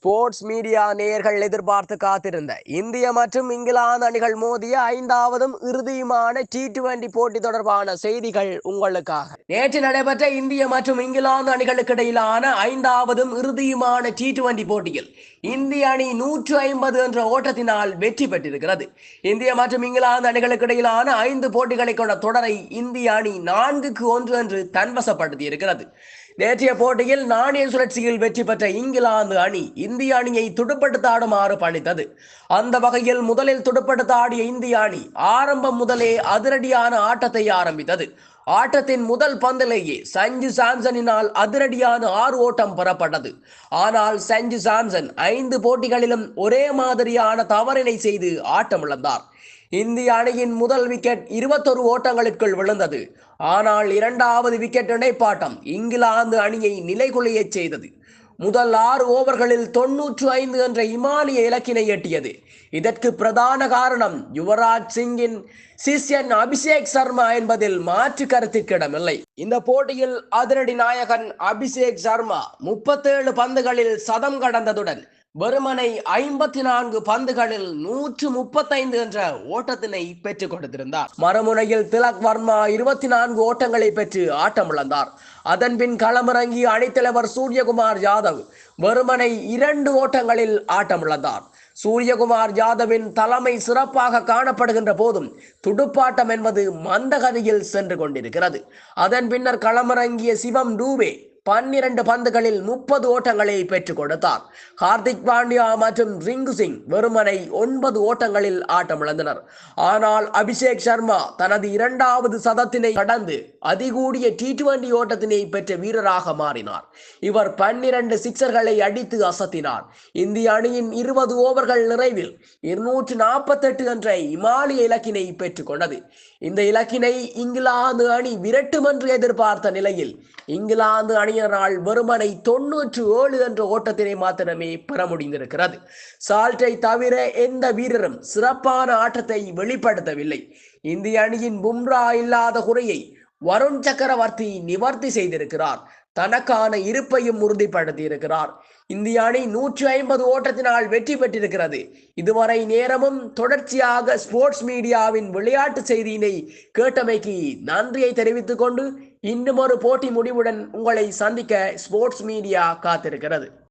Sports media நேயர்கள் எதிர்பார்த்து காத்திருந்த இந்திய மற்றும் இங்கிலாந்து அணிகள் மோதிய ஐந்தாவதும் இறுதியுமான டி டுவெண்டி போட்டி தொடர்பான செய்திகள் உங்களுக்காக. நேற்று நடைபெற்ற இந்திய மற்றும் இங்கிலாந்து அணிகளுக்கு இடையிலான ஐந்தாவதும் இறுதியுமான டி டுவெண்டி போட்டியில் இந்திய அணி நூற்று ஐம்பது என்ற ஓட்டத்தினால் வெற்றி பெற்றிருக்கிறது. இந்திய மற்றும் இங்கிலாந்து அணிகளுக்கு இடையிலான ஐந்து போட்டிகளை கொண்ட தொடரை இந்திய அணி நான்குக்கு ஒன்று என்று தன்வசப்படுத்தி இருக்கிறது நேற்றைய போட்டியில் நாணய சுழற்சியில் வெற்றி பெற்ற இங்கிலாந்து அணி இந்திய அணியை துடுப்படுத்தாடுமாறு பணித்தது. அந்த வகையில் முதலில் துடுப்படுத்தாடிய இந்திய அணி ஆரம்பம் முதலே அதிரடியான ஆட்டத்தை ஆரம்பித்தது. ஆட்டத்தின் முதல் பந்திலேயே சஞ்சு சாம்சனினால் அதிரடியான ஆறு ஓட்டம் பெறப்பட்டது. ஆனால் சஞ்சு சாம்சன் ஐந்து போட்டிகளிலும் ஒரே மாதிரியான தவறினை செய்து ஆட்டமிழந்தார். இந்திய அணியின் முதல் விக்கெட் இருபத்தொரு ஓட்டங்களுக்குள் விழுந்தது. ஆனால் இரண்டாவது விக்கெட் இணைப்பாட்டம் இங்கிலாந்து அணியை நிலைகுலையச் செய்தது. முதல் ஆறு ஓவர்களில் தொன்னூற்று ஐந்து என்ற இமாலய இலக்கினை எட்டியது. இதற்கு பிரதான காரணம் யுவராஜ் சிங்கின் சிஷ்யன் அபிஷேக் சர்மா என்பதில் மாற்று கருத்துக்கிடமில்லை. இந்த போட்டியில் அதிரடி நாயகன் அபிஷேக் சர்மா முப்பத்தேழு பந்துகளில் சதம் கடந்ததுடன் வெறுமனை ஐம்பத்தி நான்கு பந்துகளில் நூற்று முப்பத்தைந்து என்ற ஓட்டத்தினை பெற்றுக் கொடுத்திருந்தார். மறுமுனையில் திலக் வர்மா இருபத்தி நான்கு ஓட்டங்களை பெற்று ஆட்டமிழந்தார் அதன்பின் களமிறங்கி அணித்தலைவர் சூரியகுமார் யாதவ் வெறுமனை இரண்டு ஓட்டங்களில் ஆட்டமிழந்தார் சூரியகுமார் யாதவின் தலைமை சிறப்பாக காணப்படுகின்ற போதும் துடுப்பாட்டம் என்பது மந்தகதியில் சென்று கொண்டிருக்கிறது. அதன் பின்னர் களமிறங்கிய சிவம் டூவே பன்னிரண்டு பந்துகளில் முப்பது ஓட்டங்களை பெற்றுக் கொடுத்தார். ஹார்திக் பாண்டியா மற்றும் ரிங்கு சிங் வெறுமனை ஒன்பது ஓட்டங்களில் ஆட்டமிழந்தனர் ஆனால் அபிஷேக் சர்மா தனது இரண்டாவது சதத்தினை கடந்து அதிகூடிய டி டுவெண்டி ஓட்டத்தினை பெற்ற வீரராக மாறினார். இவர் பன்னிரண்டு சிக்சர்களை அடித்து அசத்தினார். இந்திய அணியின் இருபது ஓவர்கள் நிறைவில் இருநூற்று நாற்பத்தெட்டு என்ற இமாலய இலக்கினை பெற்றுக்கொண்டது இந்த இலக்கினை இங்கிலாந்து அணி விரட்டும் என்று எதிர்பார்த்த நிலையில் இங்கிலாந்து அணி அணியினரால் வெறுமனை தொன்னூற்று ஏழு என்ற ஓட்டத்தினை மாத்திரமே பெற முடிந்திருக்கிறது. சால்ட்டை தவிர எந்த வீரரும் சிறப்பான ஆட்டத்தை வெளிப்படுத்தவில்லை. இந்திய அணியின் பும்ரா இல்லாத குறையை வருண் சக்கரவர்த்தி நிவர்த்தி செய்திருக்கிறார். தனக்கான இருப்பையும் உறுதிப்படுத்தி இருக்கிறார் இந்திய அணி நூற்றி ஐம்பது ஓட்டத்தினால் வெற்றி பெற்றிருக்கிறது. இதுவரை நேரமும் தொடர்ச்சியாக ஸ்போர்ட்ஸ் மீடியாவின் விளையாட்டு செய்தியினை கேட்டமைக்கு நன்றியை தெரிவித்துக் கொண்டு இன்னும் ஒரு போட்டி முடிவுடன் உங்களை சந்திக்க ஸ்போர்ட்ஸ் மீடியா காத்திருக்கிறது.